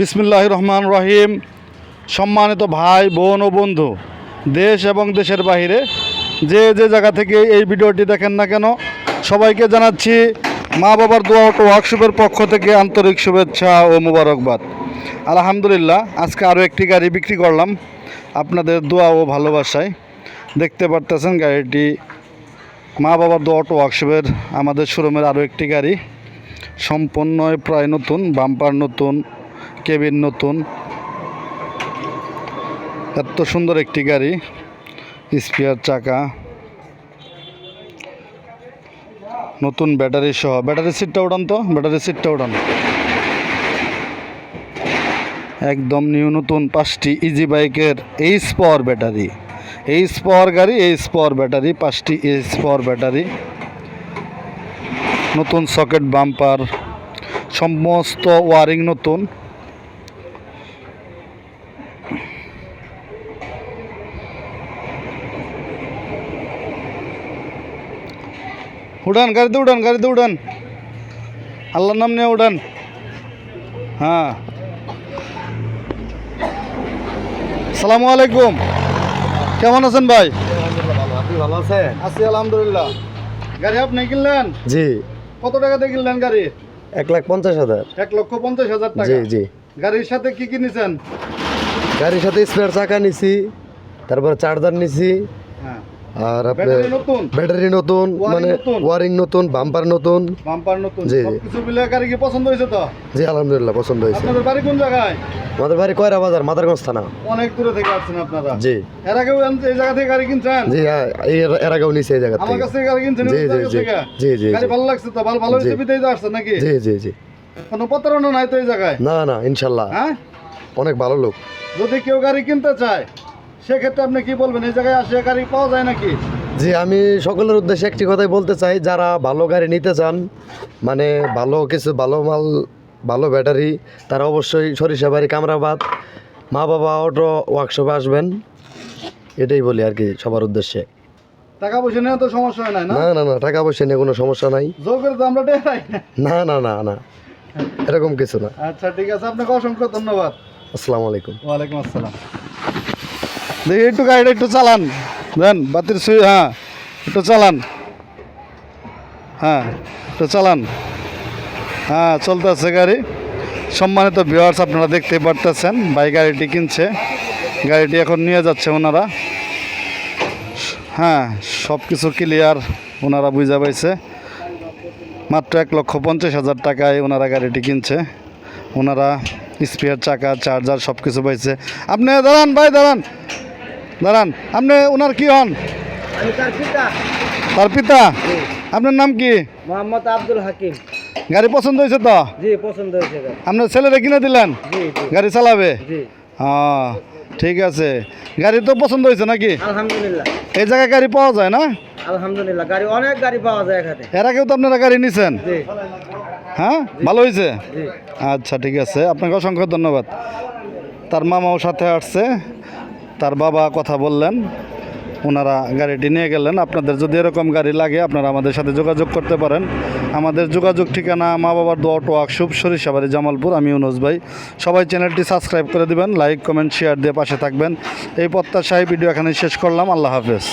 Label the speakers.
Speaker 1: বিসমিল্লাহ রহমান রহিম সম্মানিত ভাই, বোন ও বন্ধু, দেশ এবং দেশের বাইরে যে যে জায়গা থেকে এই ভিডিওটি দেখেন না কেন, সবাইকে জানাচ্ছি মা বাবার দোয়া ওয়ার্কশপের পক্ষ থেকে আন্তরিক শুভেচ্ছা ও মুবারকবাদ। আলহামদুলিল্লাহ, আজকে আরও একটি গাড়ি বিক্রি করলাম আপনাদের দোয়া ও ভালোবাসায়। দেখতে পারতেছেন গাড়িটি, মা বাবার দোয়া অটো ওয়ার্কশপের আমাদের শোরুমের আরও একটি গাড়ি। সম্পূর্ণ প্রায় নতুন, বাম্পার নতুন কেবিন নতুন। এত সুন্দর একটি গাড়ি, স্পিয়ার চাকা। নতুন ব্যাটারি সহ। ব্যাটারি সিটটা উঠান তো, ব্যাটারি সিটটা উঠান একদম নিউ নতুন পাঁচটি ইজি বাইকের H power battery. H power গাড়ি এইচ পাওয়ার ব্যাটারি, পাঁচটি এইচ পাওয়ার ব্যাটারি। নতুন সকেট বাম্পার সমস্ত ওয়ারিং নতুন। উড়ান গাড়িতে উড়ান গাড়িতে উড়ান। আল্লাহর নাম নিয়ে উড়ান। হ্যাঁ। সালামু আলাইকুম। কেমন আছেন ভাই?
Speaker 2: ভালো আছেন
Speaker 1: আছি আলহামদুলিল্লাহ। গাড়ি আপনি কিনলেন?
Speaker 2: জি।
Speaker 1: কত টাকাতে কিনলেন গাড়ি?
Speaker 2: এক লাখ পঞ্চাশ হাজার।
Speaker 1: এক লক্ষ পঞ্চাশ হাজার টাকা।
Speaker 2: জি জি।
Speaker 1: গাড়ির সাথে কি কি নিছেন?
Speaker 2: গাড়ির সাথে স্পেয়ার চাকা নিছি তারপর চার্জার নিছি।
Speaker 1: হ্যাঁ।
Speaker 2: আর আপনার
Speaker 1: ব্যাটারি নতুন।
Speaker 2: মানে ওয়ারিং নতুন বাম্পার নতুন।
Speaker 1: বাম্পার নতুন।
Speaker 2: জি,
Speaker 1: মিলে গাড়ি কি পছন্দ হয়েছে তো?
Speaker 2: জি আলহামদুলিল্লাহ পছন্দ হয়েছে।
Speaker 1: আপনাদের বাড়ি কোন জায়গায়?
Speaker 2: আমাদের বাড়ি কয়রা বাজার? মাদারগঞ্জ থানা।
Speaker 1: অনেক দূরে থেকে আসছেন আপনারা।
Speaker 2: জি।
Speaker 1: এর আগেও এই জায়গা থেকে গাড়ি কিনছেন?
Speaker 2: জি হ্যাঁ, এর- আগেও নিছি এই জায়গা থেকে।
Speaker 1: কাছ থেকে গাড়ি কিনছেন
Speaker 2: জি, জি, জি। জি, জি,
Speaker 1: গাড়ি ভালো লাগছে তো? ভালো ভালো হয়েছে। আসছেন নাকি?
Speaker 2: জি জি জি।
Speaker 1: কোনো প্রতারণা নাই তো এই জায়গায়?
Speaker 2: না না ইনশাল্লাহ।
Speaker 1: হ্যাঁ?
Speaker 2: অনেক ভালো লোক।
Speaker 1: যদি কেউ গাড়ি কিনতে চায় সেক্ষেত্রে আপনি কি বলবেন? এই জায়গায় আসে গাড়ি পাওয়া যায় নাকি?
Speaker 2: জি আমি সকলের উদ্দেশ্যে একটি কথাই বলতে চাই। যারা ভালো গাড়ি নিতে চান মানে ভালো কিছু ভালো মাল ভালো ব্যাটারি তারা অবশ্যই সরিষাবাড়ি কামরাবাদ মা বাবা অটো ওয়ার্কশপে আসবেন। এটাই বলি আর কি সবার উদ্দেশ্যে।
Speaker 1: টাকা পয়সা নিয়ে তো সমস্যা নাই না?
Speaker 2: না না টাকা পয়সা নিয়ে কোনো সমস্যা নাই।
Speaker 1: জোর করে তো আমরা টেরাই না।
Speaker 2: না না না না এরকম কিছু না।
Speaker 1: আচ্ছা ঠিক আছে আপনাকে অসংখ্য ধন্যবাদ।
Speaker 2: আসসালামু আলাইকুম।
Speaker 1: ওয়ালাইকুম আসসালাম। দেখি, একটু গাড়িটা একটু চালান। দেন, বাতির সুই হ্যাঁ একটু চালান। হ্যাঁ একটু চালান। হ্যাঁ চলতেছে গাড়ি। সম্মানিত ভিউয়ার্স আপনারা দেখতে পারতেছেন, ভাই গাড়িটি কিনছে। গাড়িটি এখন নিয়ে যাচ্ছে ওনারা। হ্যাঁ সব কিছু ক্লিয়ার ওনারা বুঝা পাইছে। মাত্র এক লক্ষ পঞ্চাশ হাজার টাকায় ওনারা গাড়িটি কিনছে। ওনারা স্পেয়ার, চাকা, চার্জার সব কিছু পাইছে। আপনি দাঁড়ান, ভাই, দাঁড়ান। দাঁড়ান আপনি ওনার কি হন?
Speaker 3: তার পিতা।
Speaker 1: আপনার নাম কি?
Speaker 3: মোহাম্মদ আব্দুল হাকিম।
Speaker 1: গাড়ি পছন্দ হয়েছে তো?
Speaker 3: জি পছন্দ হয়েছে
Speaker 1: আপনার ছেলেরা কিনে দিলেন? গাড়ি চালাবে? হ্যাঁ ঠিক আছে। গাড়ি তো পছন্দ হয়েছে নাকি?
Speaker 3: আলহামদুলিল্লাহ।
Speaker 1: এই জায়গায় গাড়ি পাওয়া যায় না?
Speaker 3: আলহামদুলিল্লাহ গাড়ি অনেক গাড়ি পাওয়া যায় এখানে।
Speaker 1: এর আগেও তো আপনারা গাড়ি নিছেন? হ্যাঁ? ভালো হয়েছে? আচ্ছা ঠিক আছে। আপনাকে অসংখ্য ধন্যবাদ। তার মামাও সাথে আসছে। তার বাবা কথা বললেন, ওনারা গাড়িটি নিয়ে গেলেন। আপনাদের যদি এরকম গাড়ি লাগে, আপনারা আমাদের সাথে যোগাযোগ করতে পারেন। আমাদের যোগাযোগ ঠিকানা মা বাবার দোয়া টো ওয়ার্কশপ সরিষাবাড়ি, জামালপুর। আমি ইউনুস ভাই। সবাই চ্যানেলটি সাবস্ক্রাইব করে দিবেন, লাইক, কমেন্ট, শেয়ার দিয়ে পাশে থাকবেন। এই প্রত্যাশায় ভিডিও এখানে শেষ করলাম। আল্লাহ হাফেজ।